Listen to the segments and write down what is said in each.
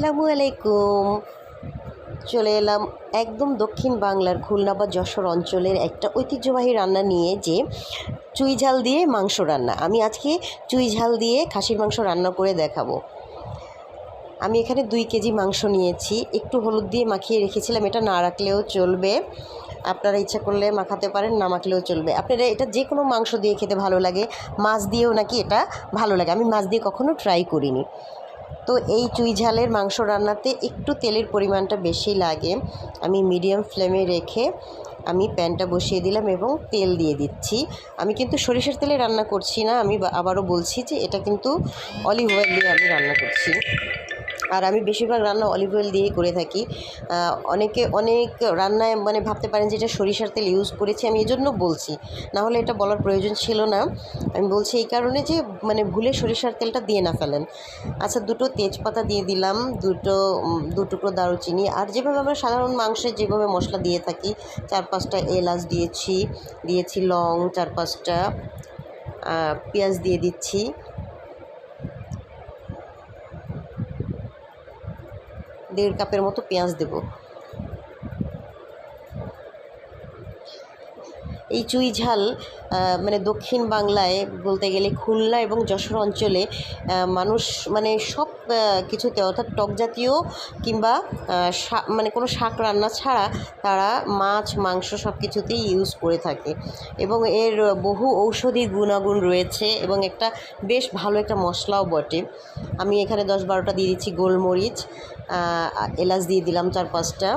আসসালামু আলাইকুম। চলে এলাম একদম দক্ষিণ বাংলার খুলনা বা যশোর অঞ্চলের একটা ঐতিহ্যবাহী রান্না নিয়ে যে চুই ঝাল দিয়ে মাংস রান্না। আমি আজকে চুই ঝাল দিয়ে খাসির মাংস রান্না করে দেখাবো। আমি এখানে দুই কেজি মাংস নিয়েছি। একটু হলুদ দিয়ে মাখিয়ে রেখেছিলাম। এটা না রাখলেও চলবে। আপনারা ইচ্ছা করলে মাখাতে পারেন, না মাখলেও চলবে। আপনারা এটা যে কোনো মাংস দিয়ে খেতে ভালো লাগে। মাছ দিয়েও নাকি এটা ভালো লাগে। আমি মাছ দিয়ে কখনো ট্রাই করিনি। তো এই চুই ঝালের মাংস রান্নাতে একটু তেলের পরিমাণটা বেশি লাগে। আমি মিডিয়াম ফ্লেমে রেখে আমি প্যানটা বসিয়ে দিলাম এবং তেল দিয়ে দিচ্ছি। আমি কিন্তু সরিষার তেলে রান্না করছি না, আমি আবারও বলছি যে এটা কিন্তু অলিভ অয়েল দিয়ে আমি রান্না করছি। আর আমি বেশিরভাগ রান্না অলিভ অয়েল দিয়েই করে থাকি। অনেকে অনেক রান্নায় মানে ভাবতে পারেন যে এটা সরিষার তেল ইউজ করেছি আমি এজন্য বলছি। না হলে এটা বলার প্রয়োজন ছিল না। আমি বলছি এই কারণে যে মানে ভুলে সরিষার তেলটা দিয়ে না ফেলেন। আচ্ছা দুটো তেজপাতা দিয়ে দিলাম দুটো উম, দু টুকরো দারুচিনি। আর যেভাবে আমরা সাধারণ মাংসে যেভাবে মশলা দিয়ে থাকি চার পাঁচটা এলাচ দিয়েছি দিয়েছি লং চার পাঁচটা পেঁয়াজ দিয়ে দিচ্ছি। দেড় কাপের মতো পেঁয়াজ দেব। এই চুই ঝাল মানে দক্ষিণ বাংলায় বলতে গেলে খুলনা এবং যশোর অঞ্চলে মানুষ মানে সব কিছুতে অর্থাৎ টক জাতীয় কিংবা মানে কোনো শাক রান্না ছাড়া তারা মাছ, মাংস সব কিছুতেই ইউজ করে থাকে। এবং এর বহু ঔষধি গুণাগুণ রয়েছে এবং একটা বেশ ভালো একটা মশলাও বটে। আমি এখানে দশ বারোটা দিয়ে দিচ্ছি গোলমরিচ এলাচ দিয়ে দিলাম চার পাঁচটা।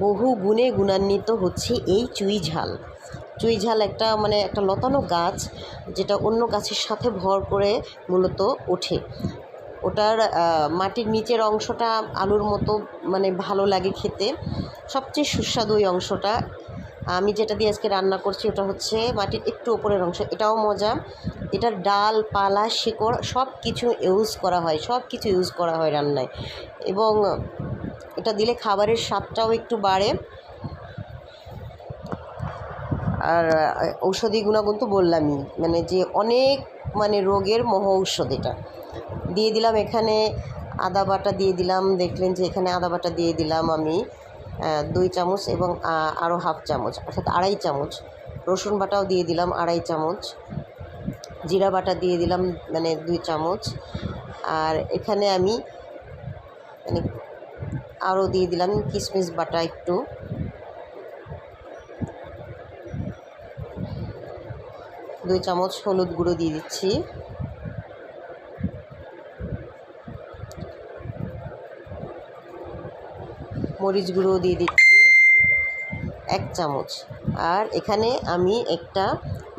বহু গুণে গুণান্বিত হচ্ছে এই চুই ঝাল। চুই ঝাল একটা মানে একটা লতানো গাছ যেটা অন্য গাছের সাথে ভর করে মূলত ওঠে। ওটার মাটির নিচের অংশটা আলুর মতো মানে ভালো লাগে খেতে। সবচেয়ে সুস্বাদু ওই অংশটা। আমি যেটা দিয়ে আজকে রান্না করছি ওটা হচ্ছে মাটির একটু ওপরের অংশ। এটাও মজা। এটার ডাল, পালা, শিকড় সব কিছু ইউজ করা হয় সব কিছু ইউজ করা হয় রান্নায়। এবং এটা দিলে খাবারের স্বাদটাও একটু বাড়ে। আর ঔষধি গুণাগুণ তো বললামই মানে যে অনেক মানে রোগের মহ ঔষধ এটা। দিয়ে দিলাম এখানে আদা বাটা দিয়ে দিলাম, দেখলেন যে এখানে আদা বাটা দিয়ে দিলাম আমি দুই চামচ এবং আরও হাফ চামচ, অর্থাৎ আড়াই চামচ। রসুন বাটাও দিয়ে দিলাম আড়াই চামচ। জিরা বাটা দিয়ে দিলাম মানে দুই চামচ। আর এখানে আমি মানে আরও দিয়ে দিলাম, কিশমিশ বাটা একটু। দুই চামচ হলুদ গুঁড়ো দিয়ে দিচ্ছি। মরিচ গুঁড়ো দিয়ে দিচ্ছি, এক চামচ। আর এখানে আমি একটা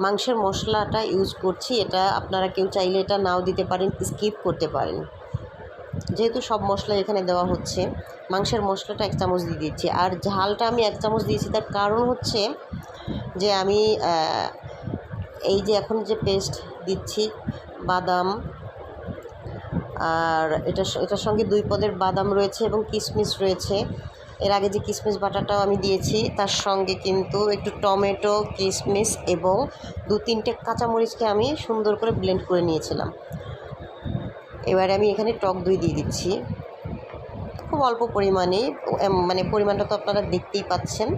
মাংসের মশলাটা ইউজ করছি, এটা আপনারা কেউ চাইলে এটা নাও দিতে পারেন, স্কিপ করতে পারেন। যেহেতু সব মশলা এখানে দেওয়া হচ্ছে, মাংসের মশলাটা এক চামচ দিয়ে দিচ্ছি। আর ঝালটা আমি এক চামচ দিয়েছি, তার কারণ হচ্ছে যে আমি এই যে এখন যে পেস্ট দিচ্ছি, বাদাম, আর এটা এটার সঙ্গে দুই পদের বাদাম রয়েছে এবং কিশমিশ রয়েছে। এর আগে যে কিশমিশ বাটাটাও আমি দিয়েছি, তার সঙ্গে কিন্তু একটু টমেটো, কিশমিশ এবং দু তিনটে কাঁচামরিচকে আমি সুন্দর করে ব্লেন্ড করে নিয়েছিলাম। এবারে আমি এখানে টক দই দিয়ে দিচ্ছি। খুব অল্প পরিমাণে মানে পরিমাণটা তো আপনারা দেখতেই পাচ্ছেন।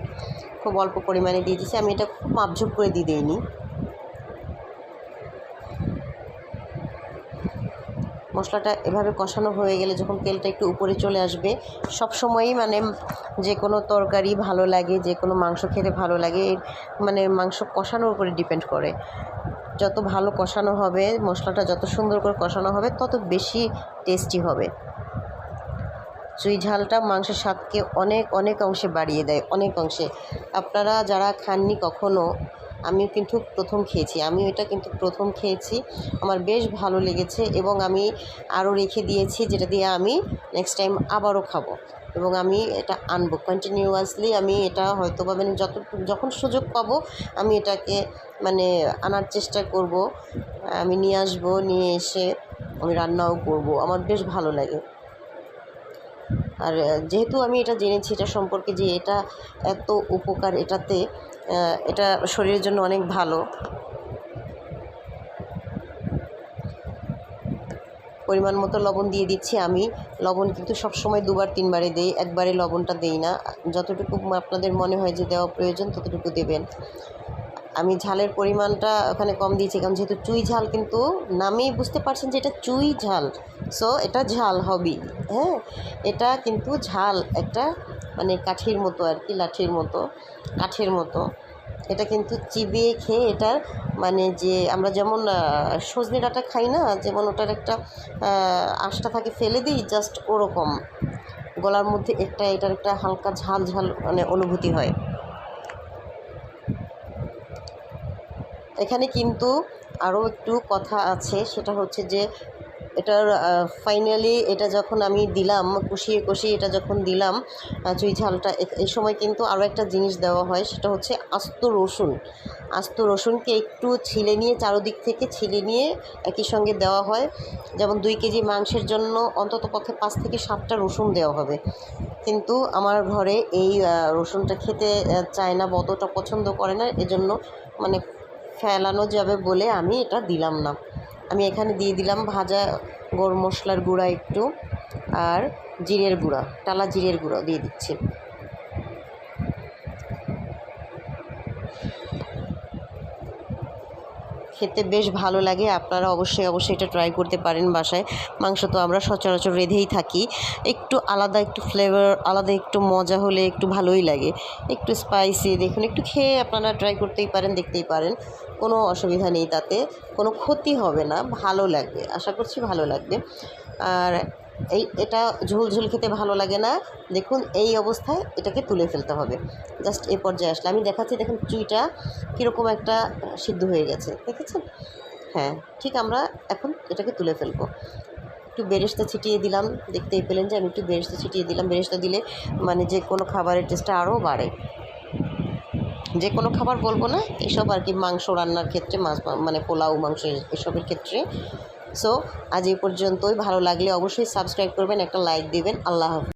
খুব অল্প পরিমাণে দিয়ে দিচ্ছি। আমি এটা খুব মাপঝোপ করে দিয়ে দিইনি। মশলাটা এভাবে কষানো হয়ে গেলে যখন তেলটা একটু উপরে চলে আসবে, সব সময়ই মানে যে কোনো তরকারি ভালো লাগে, যে কোনো মাংস খেতে ভালো লাগে মানে মাংস কষানোর উপরে ডিপেন্ড করে। যত ভালো কষানো হবে, মশলাটা যত সুন্দর করে কষানো হবে, তত বেশি টেস্টি হবে। চুই ঝালটা মাংসের স্বাদকে অনেক অনেক অংশে বাড়িয়ে দেয়, অনেক অংশে। আপনারা যারা খাননি কখনো, আমিও কিন্তু প্রথম খেয়েছি আমি এটা কিন্তু প্রথম খেয়েছি। আমার বেশ ভালো লেগেছে এবং আমি আরও রেখে দিয়েছি, যেটা দিয়ে আমি নেক্সট টাইম আবারও খাব। এবং আমি এটা আনব। কন্টিনিউয়াসলি আমি এটা হয়তো বা মানে যত, যখন সুযোগ পাবো আমি এটাকে মানে আনার চেষ্টা করব। আমি নিয়ে আসব, নিয়ে এসে আমি রান্নাও করব। আমার বেশ ভালো লাগে। আর যেহেতু আমি এটা জেনেছি, এটা সম্পর্কে যে এটা এত উপকার এটাতে এটা শরীরের জন্য অনেক ভালো। পরিমাণ মতো লবণ দিয়ে দিচ্ছি আমি। লবণ কিন্তু সবসময় দুবার, তিনবারে দিই, একবারে লবণটা দেই না। যতটুকু আপনাদের মনে হয় যে দেওয়া প্রয়োজন, ততটুকু দেবেন। আমি ঝালের পরিমাণটা ওখানে কম দিয়েছি, কারণ যেহেতু চুই ঝাল কিন্তু নামেই বুঝতে পারছেন যে এটা চুই ঝাল। সো, এটা ঝাল হবেই হ্যাঁ এটা কিন্তু ঝাল, একটা মানে কাঠির মতো আর কি, লাঠির মতো, কাঠের মতো। এটা কিন্তু চিবিয়ে খেয়ে এটার মানে যে আমরা যেমন সজনে ডাঁটা খাই না, যেমন ওটার একটা আঁশটা থাকে ফেলে দিই জাস্ট ওরকম। গলার মধ্যে একটা, এটার একটা হালকা ঝাল ঝাল মানে অনুভূতি হয়। এখানে কিন্তু আরও একটু কথা আছে, সেটা হচ্ছে যে এটার ফাইনালি এটা যখন আমি দিলাম, কষিয়ে কষিয়ে এটা যখন দিলাম চুই ঝালটা এই সময় কিন্তু আরও একটা জিনিস দেওয়া হয়, সেটা হচ্ছে আস্ত রসুন। আস্ত রসুনকে একটু ছিলে নিয়ে, চারোদিক থেকে ছিলে নিয়ে একই সঙ্গে দেওয়া হয়। যেমন দুই কেজি মাংসের জন্য অন্তত পক্ষে পাঁচ থেকে সাতটা রসুন দেওয়া হবে। কিন্তু আমার ঘরে এই রসুনটা খেতে চায় না বতটা পছন্দ করে না, এজন্য মানে ফেলানো যাবে বলে আমি এটা দিলাম না। আমি এখানে দিয়ে দিলাম ভাজা গরম মশলার গুঁড়া একটু আর জিরের গুঁড়া, টালা জিরের গুঁড়া দিয়ে দিচ্ছি। খেতে বেশ ভালো লাগে। আপনারা অবশ্যই অবশ্যই এটা ট্রাই করতে পারেন বাসায়। মাংস তো আমরা সচরাচর রেঁধেই থাকি। একটু আলাদা একটু ফ্লেভার আলাদা একটু মজা হলে একটু ভালোই লাগে। একটু স্পাইসি দেখুন, একটু খেয়ে আপনারা ট্রাই করতেই পারেন, দেখতেই পারেন। কোনো অসুবিধা নেই তাতে। কোনো ক্ষতি হবে না। ভালো লাগবে। আশা করছি ভালো লাগবে। আর এই, এটা ঝোল ঝোল খেতে ভালো লাগে না। দেখুন, এই অবস্থায় এটাকে তুলে ফেলতে হবে। জাস্ট এ পর্যায়ে আসলে আমি দেখাচ্ছি, দেখুন চুইটা কীরকম একটা সিদ্ধ হয়ে গেছে। দেখেছেন? হ্যাঁ ঠিক আমরা এখন এটাকে তুলে ফেলব। একটু বেরেস্তা ছিটিয়ে দিলাম। দেখতেই পেলেন যে আমি একটু বেরেস্তা ছিটিয়ে দিলাম। বেরেস্তা দিলে মানে যে কোনো খাবারের টেস্টটা আরও বাড়ে। যে কোনো খাবার বলব না, এসব আর কি মাংস রান্নার ক্ষেত্রে, মাছ মানে পোলাও, মাংস, এসবের ক্ষেত্রে সো আজ এই পর্যন্তই। ভালো লাগলে অবশ্যই সাবস্ক্রাইব করবেন একটা লাইক দিবেন। আল্লাহ হাফেজ।